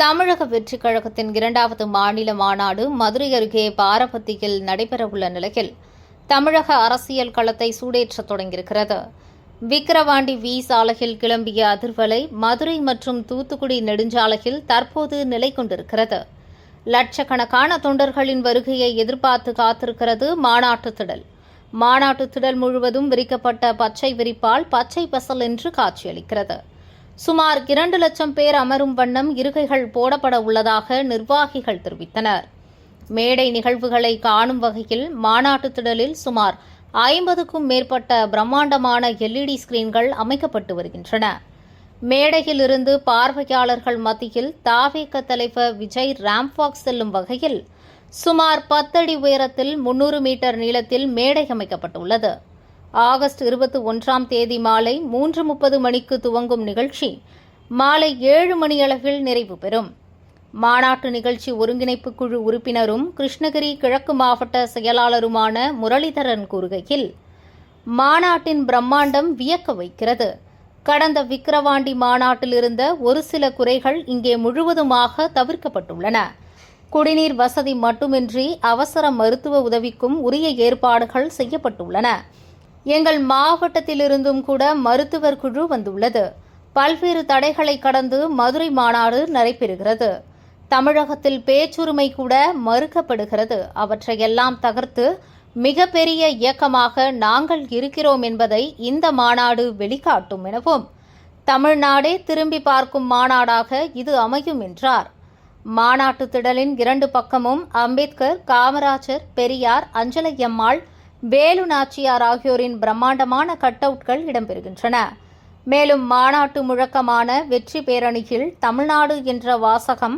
தமிழக வெற்றிக் கழகத்தின் இரண்டாவது மாநில மாநாடு மதுரை அருகே பாரபத்தியில் நடைபெறவுள்ள நிலையில் தமிழக அரசியல் களத்தை சூடேற்ற தொடங்கியிருக்கிறது. விக்கிரவாண்டி வி சாலையில் கிளம்பிய அதிர்வலை மதுரை மற்றும் தூத்துக்குடி நெடுஞ்சாலையில் தற்போது நிலை கொண்டிருக்கிறது. லட்சக்கணக்கான தொண்டர்களின் வருகையை எதிர்பார்த்து காத்திருக்கிறது மாநாட்டு திடல். மாநாட்டு திடல் முழுவதும் விரிக்கப்பட்ட பச்சை விரிப்பால் பச்சை பசல் என்று காட்சியளிக்கிறது. சுமார் இரண்டு லட்சம் பேர் அமரும் வண்ணம் இருக்கைகள் போடப்பட உள்ளதாக நிர்வாகிகள் தெரிவித்தனர். மேடை நிகழ்வுகளை காணும் வகையில் மாநாட்டு திடலில் சுமார் ஐம்பதுக்கும் மேற்பட்ட பிரம்மாண்டமான எல்இடி ஸ்கிரீன்கள் அமைக்கப்பட்டு வருகின்றன. மேடையில் இருந்து பார்வையாளர்கள் மத்தியில் தாவேக தலைவர் விஜய் ராம்பாக் செல்லும் வகையில் சுமார் பத்தடி உயரத்தில் முன்னூறு மீட்டர் நீளத்தில் மேடை அமைக்கப்பட்டுள்ளது. ஆகஸ்ட் இருபத்தி ஒன்றாம் தேதி மாலை மூன்று முப்பது மணிக்கு துவங்கும் நிகழ்ச்சி. மாலை ஏழு மணியளவில் நிறைவு பெறும். மாநாட்டு நிகழ்ச்சி ஒருங்கிணைப்பு குழு உறுப்பினரும் கிருஷ்ணகிரி கிழக்கு மாவட்ட செயலாளருமான முரளிதரன் கூறுகையில் மாநாட்டின் பிரம்மாண்டம் வியக்க வைக்கிறது. கடந்த விக்கிரவாண்டி மாநாட்டில் இருந்த ஒரு சில குறைகள் இங்கே முழுவதுமாக தவிர்க்கப்பட்டுள்ளன. குடிநீர் வசதி மட்டுமின்றி அவசர மருத்துவ உதவிக்கும் உரிய ஏற்பாடுகள் செய்யப்பட்டுள்ளன. எங்கள் மாவட்டத்திலிருந்தும் கூட மருத்துவர் குழு வந்துள்ளது. பல்வேறு தடைகளை கடந்து மதுரை மாநாடு நடைபெறுகிறது. தமிழகத்தில் பேச்சுரிமை கூட மறுக்கப்படுகிறது. அவற்றையெல்லாம் தகர்த்து மிகப்பெரிய இயக்கமாக நாங்கள் இருக்கிறோம் என்பதை இந்த மாநாடு வெளிக்காட்டும் எனவும் தமிழ்நாடே திரும்பி பார்க்கும் மாநாடாக இது அமையும் என்றார். மாநாட்டு திடலின் இரண்டு பக்கமும் அம்பேத்கர் காமராஜர் பெரியார் அஞ்சலையம்மாள் வேலு நாச்சியார் ஆகியோரின் பிரம்மாண்டமான கட் அவுட்கள் இடம்பெறுகின்றன. மேலும் மாநாட்டு முழக்கமான வெற்றி பேரணியில் தமிழ்நாடு என்ற வாசகம்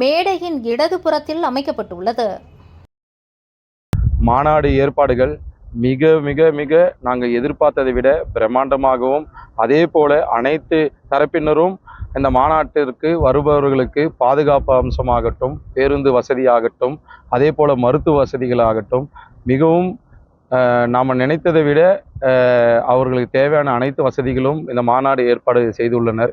மேடையின் இடதுபுறத்தில் அமைக்கப்பட்டுள்ளது. மாநாடு ஏற்பாடுகள் மிக மிக மிக நாங்கள் எதிர்பார்த்ததை விட பிரம்மாண்டமாகவும் அதே போல அனைத்து தரப்பினரும் இந்த மாநாட்டிற்கு வருபவர்களுக்கு பாதுகாப்பு அம்சமாகட்டும் பேருந்து வசதியாகட்டும் அதே போல மருத்துவ வசதிகளாகட்டும் மிகவும் நாம் நினைத்ததை விட அவர்களுக்கு தேவையான அனைத்து வசதிகளும் இந்த மாநாடு ஏற்பாடு செய்துள்ளனர்.